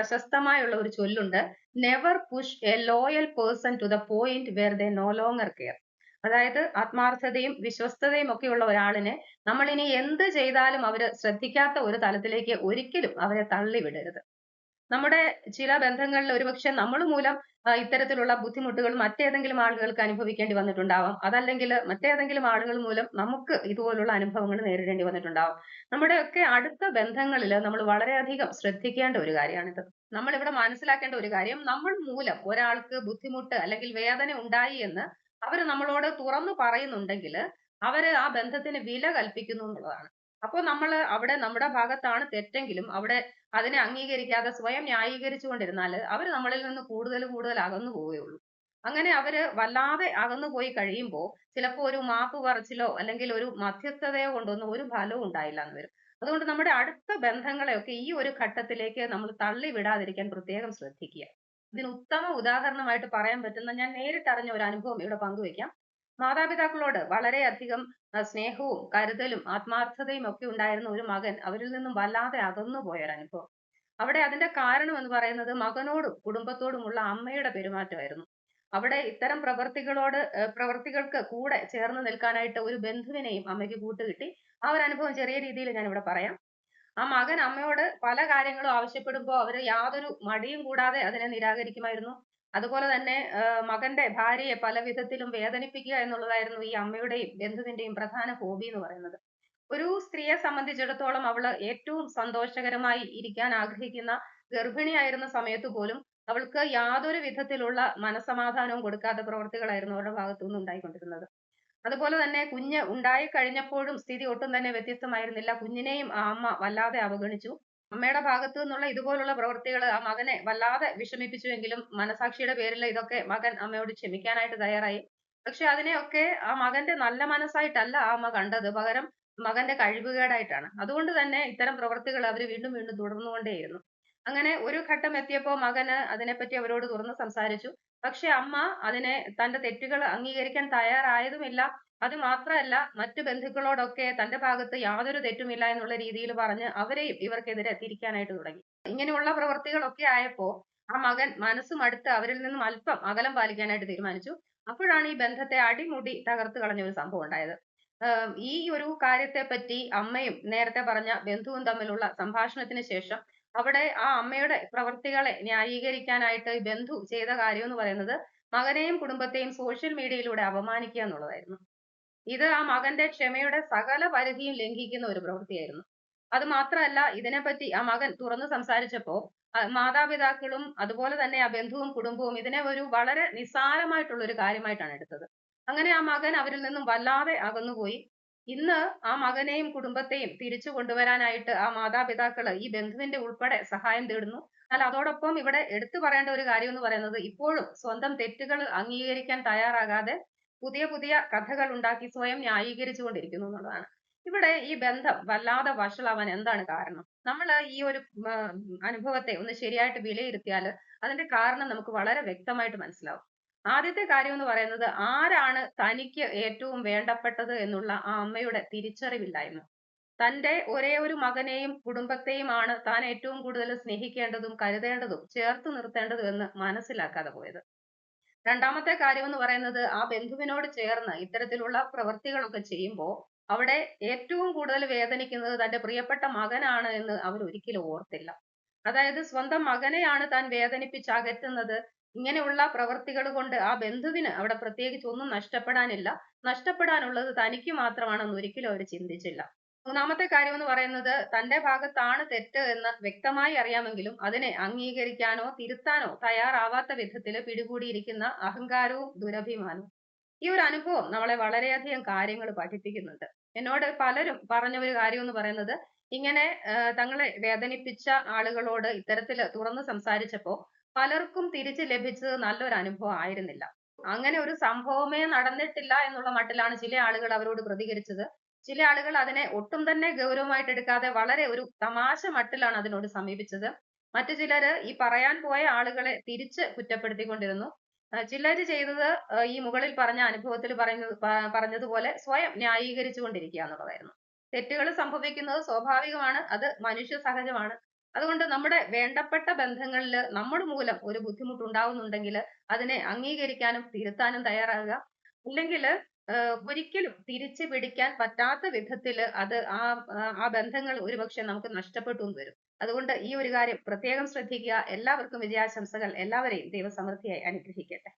പ്രശസ്തമായുള്ള ഒരു ചൊല്ലുണ്ട്. Never push a loyal person to the point where they no longer care അതായത് ആത്മാർത്ഥതയും വിശ്വസ്തതയും ഒക്കെയുള്ള ഒരാളിനെ നമ്മൾ ഇനി എന്ത് ചെയ്താലും അവർ ശ്രദ്ധിക്കാത്ത ഒരു തലത്തിലേക്ക് ഒരിക്കലും അവരെ തള്ളിവിടരുത്. നമ്മുടെ ചില ബന്ധങ്ങളിൽ ഒരുപക്ഷെ നമ്മൾ മൂലം ഇത്തരത്തിലുള്ള ബുദ്ധിമുട്ടുകൾ മറ്റേതെങ്കിലും ആളുകൾക്ക് അനുഭവിക്കേണ്ടി വന്നിട്ടുണ്ടാവാം. അതല്ലെങ്കിൽ മറ്റേതെങ്കിലും ആളുകൾ മൂലം നമുക്ക് ഇതുപോലുള്ള അനുഭവങ്ങൾ നേരിടേണ്ടി വന്നിട്ടുണ്ടാവാം. നമ്മുടെയൊക്കെ അടുത്ത ബന്ധങ്ങളിൽ നമ്മൾ വളരെയധികം ശ്രദ്ധിക്കേണ്ട ഒരു കാര്യമാണിത്. നമ്മൾ ഇവിടെ മനസ്സിലാക്കേണ്ട ഒരു കാര്യം നമ്മൾ മൂലം ഒരാൾക്ക് ബുദ്ധിമുട്ട് അല്ലെങ്കിൽ വേദന ഉണ്ടായി എന്ന് അവർ നമ്മളോട് തുറന്നു പറയുന്നുണ്ടെങ്കിൽ അവർ ആ ബന്ധത്തിന് വില കൽപ്പിക്കുന്നു എന്നുള്ളതാണ്. അപ്പോൾ നമ്മൾ അവിടെ നമ്മുടെ ഭാഗത്താണ് തെറ്റെങ്കിലും അവിടെ അതിനെ അംഗീകരിക്കാതെ സ്വയം ന്യായീകരിച്ചുകൊണ്ടിരുന്നാൽ അവർ നമ്മളിൽ നിന്ന് കൂടുതൽ കൂടുതൽ അകന്നു പോവുകയുള്ളൂ. അങ്ങനെ അവർ വല്ലാതെ അകന്നു പോയി കഴിയുമ്പോൾ ചിലപ്പോൾ ഒരു മാപ്പ് പറച്ചിലോ അല്ലെങ്കിൽ ഒരു മധ്യസ്ഥതയോ കൊണ്ടൊന്നും ഒരു ഫലവും ഉണ്ടായില്ല എന്ന് വരും. അതുകൊണ്ട് നമ്മുടെ അടുത്ത ബന്ധങ്ങളെയൊക്കെ ഈ ഒരു ഘട്ടത്തിലേക്ക് നമ്മൾ തള്ളി വിടാതിരിക്കാൻ പ്രത്യേകം ശ്രദ്ധിക്കുക. ഇതിന് ഉത്തമ ഉദാഹരണമായിട്ട് പറയാൻ പറ്റുന്ന ഞാൻ നേരിട്ടറിഞ്ഞ ഒരു അനുഭവം ഇവിടെ പങ്കുവെക്കാം മാതാപിതാക്കളോട് വളരെയധികം സ്നേഹവും കരുതലും ആത്മാർത്ഥതയും ഒക്കെ ഉണ്ടായിരുന്ന ഒരു മകൻ അവരിൽ നിന്നും വല്ലാതെ അകന്നു പോയ ഒരു അനുഭവം. അവിടെ അതിന്റെ കാരണം എന്ന് പറയുന്നത് മകനോടും കുടുംബത്തോടുമുള്ള അമ്മയുടെ പെരുമാറ്റമായിരുന്നു. അവിടെ ഇത്തരം പ്രവർത്തികളോട് പ്രവർത്തികൾക്ക് കൂടെ ചേർന്ന് നിൽക്കാനായിട്ട് ഒരു ബന്ധുവിനെയും അമ്മയ്ക്ക് കൂട്ടുകിട്ടി. ആ ഒരു അനുഭവം ചെറിയ രീതിയിൽ ഞാൻ ഇവിടെ പറയാം. ആ മകൻ അമ്മയോട് പല കാര്യങ്ങളും ആവശ്യപ്പെടുമ്പോൾ അവർ യാതൊരു മടിയും കൂടാതെ അതിനെ നിരാകരിക്കുമായിരുന്നു. അതുപോലെ തന്നെ മകന്റെ ഭാര്യയെ പല വിധത്തിലും വേദനിപ്പിക്കുക എന്നുള്ളതായിരുന്നു ഈ അമ്മയുടെയും ബന്ധുവിന്റെയും പ്രധാന ഹോബി എന്ന് പറയുന്നത്. ഒരു സ്ത്രീയെ സംബന്ധിച്ചിടത്തോളം അവൾ ഏറ്റവും സന്തോഷകരമായി ഇരിക്കാൻ ആഗ്രഹിക്കുന്ന ഗർഭിണിയായിരുന്ന സമയത്ത് പോലും അവൾക്ക് യാതൊരു വിധത്തിലുള്ള മനസമാധാനവും കൊടുക്കാത്ത പ്രവൃത്തികളായിരുന്നു അവരുടെ ഭാഗത്തു നിന്ന് ഉണ്ടായിക്കൊണ്ടിരുന്നത്. അതുപോലെ തന്നെ കുഞ്ഞ് ഉണ്ടായി കഴിഞ്ഞപ്പോഴും സ്ഥിതി ഒട്ടും തന്നെ വ്യത്യസ്തമായിരുന്നില്ല. കുഞ്ഞിനെയും ആ അമ്മ വല്ലാതെ അവഗണിച്ചു. അമ്മയുടെ ഭാഗത്തു നിന്നുള്ള ഇതുപോലുള്ള പ്രവൃത്തികൾ ആ മകനെ വല്ലാതെ വിഷമിപ്പിച്ചുവെങ്കിലും മനസാക്ഷിയുടെ പേരിൽ ഇതൊക്കെ മകൻ അമ്മയോട് ക്ഷമിക്കാനായിട്ട് തയ്യാറായി. പക്ഷെ അതിനെയൊക്കെ ആ മകന്റെ നല്ല മനസ്സായിട്ടല്ല ആ അമ്മ കണ്ടത്. പകരം മകന്റെ കഴിവുകേടായിട്ടാണ്. അതുകൊണ്ട് തന്നെ ഇത്തരം പ്രവൃത്തികൾ അവർ വീണ്ടും വീണ്ടും തുടർന്നുകൊണ്ടേയിരുന്നു. അങ്ങനെ ഒരു ഘട്ടം എത്തിയപ്പോൾ മകന് അതിനെപ്പറ്റി അവരോട് തുറന്ന് സംസാരിച്ചു. പക്ഷെ അമ്മ അതിനെ തന്റെ തെറ്റുകൾ അംഗീകരിക്കാൻ തയ്യാറായതുമില്ല. അത് മാത്രമല്ല മറ്റു ബന്ധുക്കളോടൊക്കെ തന്റെ ഭാഗത്ത് യാതൊരു തെറ്റുമില്ല എന്നുള്ള രീതിയിൽ പറഞ്ഞ് അവരെയും ഇവർക്കെതിരെ തിരിക്കാനായിട്ട് തുടങ്ങി. ഇങ്ങനെയുള്ള പ്രവർത്തികളൊക്കെ ആയപ്പോ ആ മകൻ മനസ്സും അടുത്ത് അവരിൽ നിന്നും അല്പം അകലം പാലിക്കാനായിട്ട് തീരുമാനിച്ചു. അപ്പോഴാണ് ഈ ബന്ധത്തെ അടിമുടി തകർത്ത് കളഞ്ഞ ഒരു സംഭവം ഉണ്ടായത്. ഈ ഒരു കാര്യത്തെ പറ്റി അമ്മയും നേരത്തെ പറഞ്ഞ ബന്ധുവും തമ്മിലുള്ള സംഭാഷണത്തിന് ശേഷം അവിടെ ആ അമ്മയുടെ പ്രവർത്തികളെ ന്യായീകരിക്കാനായിട്ട് ബന്ധു ചെയ്ത കാര്യം എന്ന് പറയുന്നത് മകനെയും കുടുംബത്തെയും സോഷ്യൽ മീഡിയയിലൂടെ അപമാനിക്കുക എന്നുള്ളതായിരുന്നു. ഇത് ആ മകന്റെ ക്ഷമയുടെ സകല പരിധിയും ലംഘിക്കുന്ന ഒരു പ്രവൃത്തിയായിരുന്നു. അത് മാത്രമല്ല ഇതിനെപ്പറ്റി ആ മകൻ തുറന്നു സംസാരിച്ചപ്പോ മാതാപിതാക്കളും അതുപോലെ തന്നെ ആ ബന്ധുവും കുടുംബവും ഇതിനെ ഒരു വളരെ നിസ്സാരമായിട്ടുള്ള ഒരു കാര്യമായിട്ടാണ് എടുത്തത്. അങ്ങനെ ആ മകൻ അവരിൽ നിന്നും വല്ലാതെ അകന്നുപോയി. ഇന്ന് ആ മകനെയും കുടുംബത്തെയും തിരിച്ചു കൊണ്ടുവരാനായിട്ട് ആ മാതാപിതാക്കൾ ഈ ബന്ധുവിന്റെ ഉൾപ്പെടെ സഹായം തേടുന്നു. എന്നാൽ അതോടൊപ്പം ഇവിടെ എടുത്തു പറയേണ്ട ഒരു കാര്യം എന്ന് പറയുന്നത് ഇപ്പോഴും സ്വന്തം തെറ്റുകൾ അംഗീകരിക്കാൻ തയ്യാറാകാതെ പുതിയ പുതിയ കഥകൾ ഉണ്ടാക്കി സ്വയം ന്യായീകരിച്ചു കൊണ്ടിരിക്കുന്നു എന്നുള്ളതാണ്. ഇവിടെ ഈ ബന്ധം വല്ലാതെ വഷളാവാൻ എന്താണ് കാരണം? നമ്മൾ ഈ ഒരു അനുഭവത്തെ ഒന്ന് ശരിയായിട്ട് വിലയിരുത്തിയാൽ അതിന്റെ കാരണം നമുക്ക് വളരെ വ്യക്തമായിട്ട് മനസ്സിലാവും. ആദ്യത്തെ കാര്യം എന്ന് പറയുന്നത് ആരാണ് തനിക്ക് ഏറ്റവും വേണ്ടപ്പെട്ടത് എന്നുള്ള ആ അമ്മയുടെ തിരിച്ചറിവില്ലായ്മ. തന്റെ ഒരേ ഒരു മകനെയും കുടുംബത്തെയുമാണ് താൻ ഏറ്റവും കൂടുതൽ സ്നേഹിക്കേണ്ടതും കരുതേണ്ടതും ചേർത്ത് നിർത്തേണ്ടതും എന്ന് മനസ്സിലാക്കാതെ പോയത്. രണ്ടാമത്തെ കാര്യം എന്ന് പറയുന്നത് ആ ബന്ധുവിനോട് ചേർന്ന് ഇത്തരത്തിലുള്ള പ്രവൃത്തികളൊക്കെ ചെയ്യുമ്പോൾ അവിടെ ഏറ്റവും കൂടുതൽ വേദനിക്കുന്നത് തന്റെ പ്രിയപ്പെട്ട മകനാണ് എന്ന് അവർ ഒരിക്കലും ഓർത്തില്ല. അതായത് സ്വന്തം മകനെയാണ് താൻ വേദനിപ്പിച്ച് അകറ്റുന്നത്. ഇങ്ങനെയുള്ള പ്രവൃത്തികൾ കൊണ്ട് ആ ബന്ധുവിന് അവിടെ പ്രത്യേകിച്ച് ഒന്നും നഷ്ടപ്പെടാനില്ല. നഷ്ടപ്പെടാനുള്ളത് തനിക്ക് മാത്രമാണെന്ന് ഒരിക്കലും അവർ ചിന്തിച്ചില്ല. മൂന്നാമത്തെ കാര്യം എന്ന് പറയുന്നത് തന്റെ ഭാഗത്താണ് തെറ്റ് എന്ന് വ്യക്തമായി അറിയാമെങ്കിലും അതിനെ അംഗീകരിക്കാനോ തിരുത്താനോ തയ്യാറാവാത്ത വിധത്തിൽ പിടികൂടിയിരിക്കുന്ന അഹങ്കാരവും ദുരഭിമാനവും. ഈ ഒരു അനുഭവം നമ്മളെ വളരെയധികം കാര്യങ്ങൾ പഠിപ്പിക്കുന്നുണ്ട്. എന്നോട് പലരും പറഞ്ഞ ഒരു കാര്യം എന്ന് പറയുന്നത് ഇങ്ങനെ തങ്ങളെ വേദനിപ്പിച്ച ആളുകളോട് ഇത്തരത്തിൽ തുറന്ന് സംസാരിച്ചപ്പോൾ പലർക്കും തിരിച്ച് ലഭിച്ചത് നല്ലൊരു അനുഭവം ആയിരുന്നില്ല. അങ്ങനെ ഒരു സംഭവമേ നടന്നിട്ടില്ല എന്നുള്ള മട്ടിലാണ് ചില ആളുകൾ അവരോട് പ്രതികരിച്ചത്. ചില ആളുകൾ അതിനെ ഒട്ടും തന്നെ ഗൗരവമായിട്ട് എടുക്കാതെ വളരെ ഒരു തമാശ മട്ടിലാണ് അതിനോട് സമീപിച്ചത്. മറ്റു ചിലര് ഈ പറയാൻ പോയ ആളുകളെ തിരിച്ച് കുറ്റപ്പെടുത്തിക്കൊണ്ടിരുന്നു. ചിലര് ചെയ്തത് ഈ മുകളിൽ പറഞ്ഞ അനുഭവത്തിൽ പറയുന്നത് പറഞ്ഞതുപോലെ സ്വയം ന്യായീകരിച്ചു കൊണ്ടിരിക്കുക എന്നുള്ളതായിരുന്നു. തെറ്റുകൾ സംഭവിക്കുന്നത് സ്വാഭാവികമാണ് അത് മനുഷ്യ സഹജമാണ്. അതുകൊണ്ട് നമ്മുടെ വേണ്ടപ്പെട്ട ബന്ധങ്ങളിൽ നമ്മുടെ മൂലം ഒരു ബുദ്ധിമുട്ടുണ്ടാവുന്നുണ്ടെങ്കിൽ അതിനെ അംഗീകരിക്കാനും തിരുത്താനും തയ്യാറാകുക അല്ലെങ്കിൽ ഒരിക്കലും തിരിച്ചു പിടിക്കാൻ പറ്റാത്ത വിധത്തിൽ അത് ആ ആ ബന്ധങ്ങൾ ഒരുപക്ഷെ നമുക്ക് നഷ്ടപ്പെട്ടു വരും. അതുകൊണ്ട് ഈ ഒരു കാര്യം പ്രത്യേകം ശ്രദ്ധിക്കുക. എല്ലാവർക്കും വിജയാശംസകൾ. എല്ലാവരെയും ദൈവസമൃദ്ധിയായി അനുഗ്രഹിക്കട്ടെ.